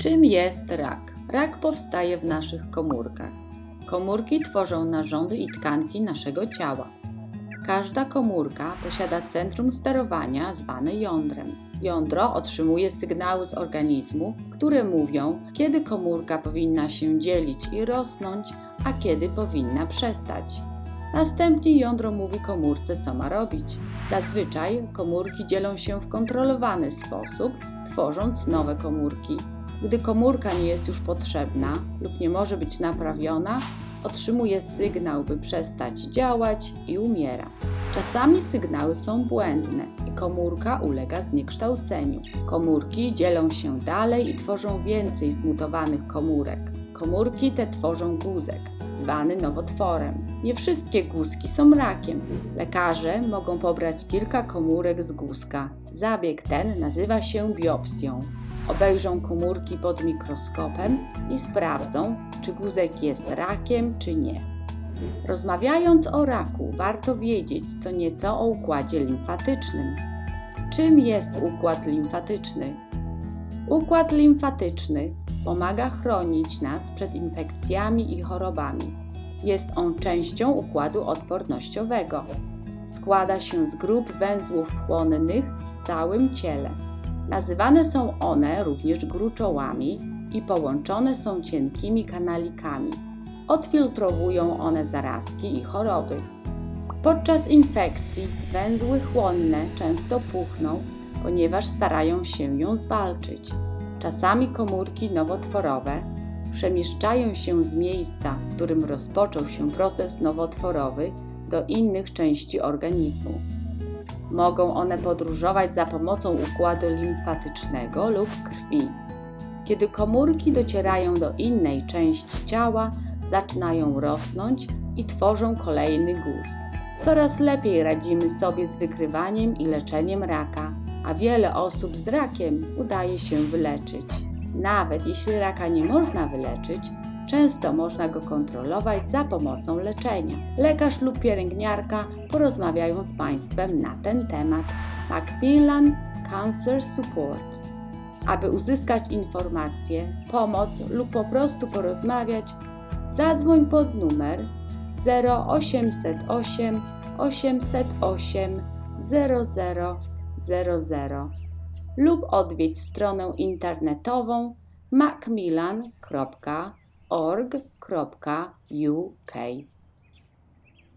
Czym jest rak? Rak powstaje w naszych komórkach. Komórki tworzą narządy i tkanki naszego ciała. Każda komórka posiada centrum sterowania zwane jądrem. Jądro otrzymuje sygnały z organizmu, które mówią, kiedy komórka powinna się dzielić i rosnąć, a kiedy powinna przestać. Następnie jądro mówi komórce, co ma robić. Zazwyczaj komórki dzielą się w kontrolowany sposób, tworząc nowe komórki. Gdy komórka nie jest już potrzebna lub nie może być naprawiona, otrzymuje sygnał, by przestać działać i umiera. Czasami sygnały są błędne i komórka ulega zniekształceniu. Komórki dzielą się dalej i tworzą więcej zmutowanych komórek. Komórki te tworzą guzek, zwany nowotworem. Nie wszystkie guzki są rakiem. Lekarze mogą pobrać kilka komórek z guzka. Zabieg ten nazywa się biopsją. Obejrzą komórki pod mikroskopem i sprawdzą, czy guzek jest rakiem, czy nie. Rozmawiając o raku, warto wiedzieć co nieco o układzie limfatycznym. Czym jest układ limfatyczny? Układ limfatyczny pomaga chronić nas przed infekcjami i chorobami. Jest on częścią układu odpornościowego. Składa się z grup węzłów chłonnych w całym ciele. Nazywane są one również gruczołami i połączone są cienkimi kanalikami. Odfiltrowują one zarazki i choroby. Podczas infekcji węzły chłonne często puchną, ponieważ starają się ją zwalczyć. Czasami komórki nowotworowe przemieszczają się z miejsca, w którym rozpoczął się proces nowotworowy, do innych części organizmu. Mogą one podróżować za pomocą układu limfatycznego lub krwi. Kiedy komórki docierają do innej części ciała, zaczynają rosnąć i tworzą kolejny guz. Coraz lepiej radzimy sobie z wykrywaniem i leczeniem raka, a wiele osób z rakiem udaje się wyleczyć. Nawet jeśli raka nie można wyleczyć, często można go kontrolować za pomocą leczenia. Lekarz lub pielęgniarka porozmawiają z Państwem na ten temat. Macmillan Cancer Support. Aby uzyskać informacje, pomoc lub po prostu porozmawiać, zadzwoń pod numer 0808 808 0000 lub odwiedź stronę internetową macmillan.org.uk.